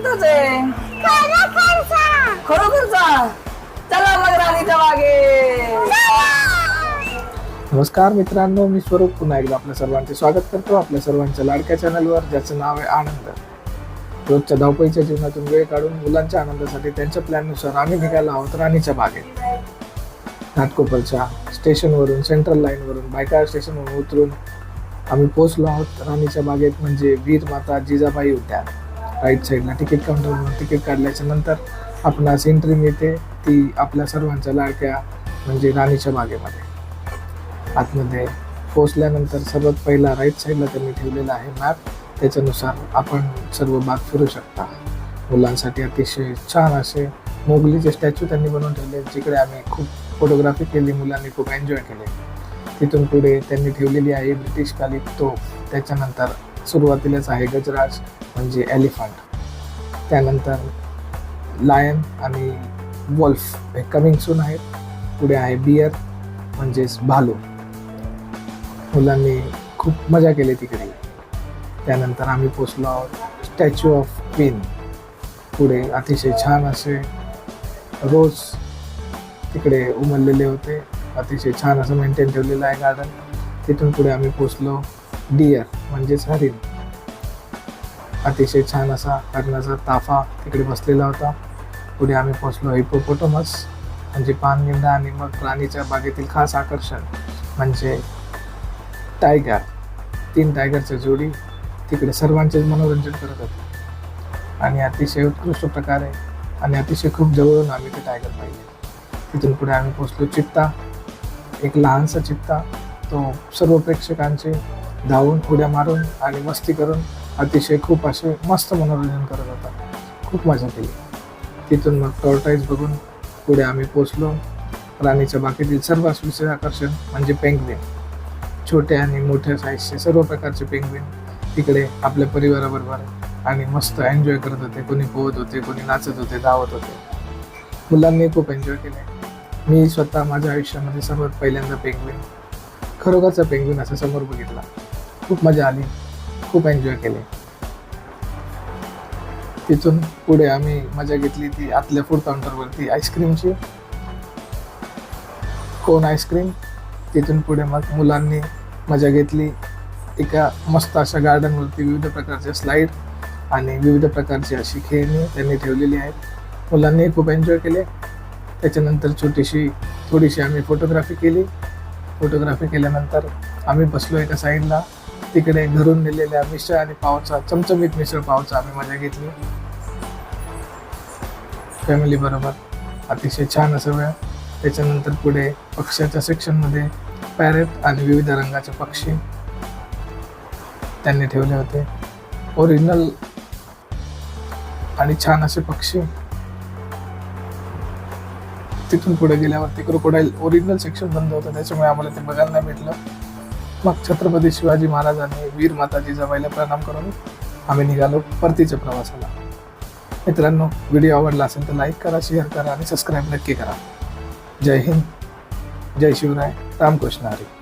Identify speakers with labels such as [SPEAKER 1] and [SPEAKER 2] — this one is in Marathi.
[SPEAKER 1] इथंच आहे. खरोखरचा. चला मग राणीच्या मागे.
[SPEAKER 2] नमस्कार मित्रांनो मी स्वरूप. पुन्हा एकदा आपल्या सर्वांचे स्वागत करतो आपल्या सर्वांच्या लाडक्या चॅनलवर ज्याचं नाव आहे आनंद. रोजच्या धावपळीच्या जीवनातून वेळ काढून मुलांच्या आनंदासाठी त्यांच्या प्लॅननुसार आम्ही निघालो आहोत राणीच्या बागेत घाटकोपरच्या स्टेशनवरून सेंट्रल लाईनवरून बायका स्टेशनवरून उतरून आम्ही पोहोचलो आहोत राणीच्या बागेत म्हणजे वीर माता जिजाबाई उद्यान. राईट साईडला तिकीट काउंटरवरून तिकीट काढल्याच्या नंतर आपणास एंट्री मिळते. ती आपल्या सर्वांच्या लाडक्या म्हणजे राणीच्या बागेमध्ये. आतमध्ये पोचल्यानंतर सर्वात पहिला राईट साईडला त्यांनी ठेवलेला आहे मॅप त्याच्यानुसार आपण सर्व बाग फिरू शकता. मुलांसाठी अतिशय छान असे मोगलीचे स्टॅच्यू त्यांनी बनवून ठेवले जिकडे आम्ही खूप फोटोग्राफी केली मुलांनी खूप एन्जॉय केले. तिथून पुढे त्यांनी ठेवलेली आहे ब्रिटिश कालीन तोफ. त्याच्यानंतर सुरुवातीलाच आहे गजराज म्हणजे एलिफंट. त्यानंतर लायन आणि वॉल्फ हे कमिंग सून आहेत. पुढे आहे बियर म्हणजेच भालू. मुलांनी खूप मजा केली तिकडे. त्यानंतर आम्ही पोचलो आहोत स्टॅच्यू ऑफ क्वीन पुढे अतिशय छान असे रोज तिकडे उमललेले होते. अतिशय छान असं मेंटेन ठेवलेलं आहे गार्डन तिथून पुढे आम्ही पोचलो. डिअर म्हणजेच हरिण. अतिशय छान असा हरणाचा ताफा तिकडे बसलेला होता. पुढे आम्ही पोचलो हिपोपोटोमस म्हणजे पानगिंडा आणि मग प्राणीच्या बागेतील खास आकर्षण म्हणजे टायगर. तीन टायगरच्या जोडी तिकडे सर्वांचेच मनोरंजन करत होते. आणि अतिशय उत्कृष्ट प्रकारे आणि अतिशय खूप जवळून आम्ही ते टायगर पाहिले. तिथून पुढे आम्ही पोचलो चित्ता एक लहानसा चित्ता. तो सर्व प्रेक्षकांचे धावून उड्या मारून आणि मस्ती करून अतिशय खूप असे मस्त मनोरंजन करत होता. खूप मजा केली. तिथून मग टॉर्टाईज बघून पुढे आम्ही पोचलो राणीच्या बाकीतील सर्वात विशेष आकर्षण म्हणजे पेंगविन छोटे आणि मोठ्या साईजचे सर्व प्रकारचे पेंगविन तिकडे आपल्या परिवाराबरोबर आणि मस्त एन्जॉय करत होते. कोणी पोहत होते कोणी नाचत होते धावत होते. मुलांनी खूप एन्जॉय केले. मी स्वतः माझ्या आयुष्यामध्ये सर्वात पहिल्यांदा पेंगविन खरोखरचा पेंगविन असं समोर बघितला. खूप मजा आली. खूप एन्जॉय केले. तिथून पुढे आम्ही मजा घेतली ती आतल्या फूड काउंटरवरती आईस्क्रीमची कोण आईस्क्रीम तिथून पुढे मग मुलांनी मजा घेतली. एका मस्त अशा गार्डनवरती विविध प्रकारच्या स्लाईड आणि विविध प्रकारची अशी खेळणी त्यांनी ठेवलेली आहेत. मुलांनी खूप एन्जॉय केले. त्याच्यानंतर छोटीशी थोडीशी आम्ही फोटोग्राफी केली. फोटोग्राफी केल्यानंतर आम्ही बसलो एका साईडला तिकडे घरून नेलेल्या मिसळ आणि पावचा चमचमीत मिसळ पावचा आम्ही मजा घेतली. फॅमिली बरोबर. अतिशय छान असं वेळ. त्याच्यानंतर पुढे पक्ष्याच्या सेक्शनमध्ये पॅरेट आणि विविध रंगाचे पक्षी त्यांनी ठेवले होते. ओरिजिनल आणि छान असे पक्षी. तिथून पुढे गेल्यावरती क्रोकोडाईल ओरिजिनल सेक्शन बंद होतं त्याच्यामुळे आम्हाला ते बघायला नाही भेटलं. मग छत्रपती शिवाजी महाराजांनी वीर माता जिजाबाईला प्रणाम करून आम्ही निघालो परतीच्या प्रवासाला. मित्रांनो व्हिडिओ आवडला असेल तर लाईक करा शेअर करा आणि सबस्क्राईब नक्की करा. जय हिंद जय शिवराय रामकृष्ण हरी.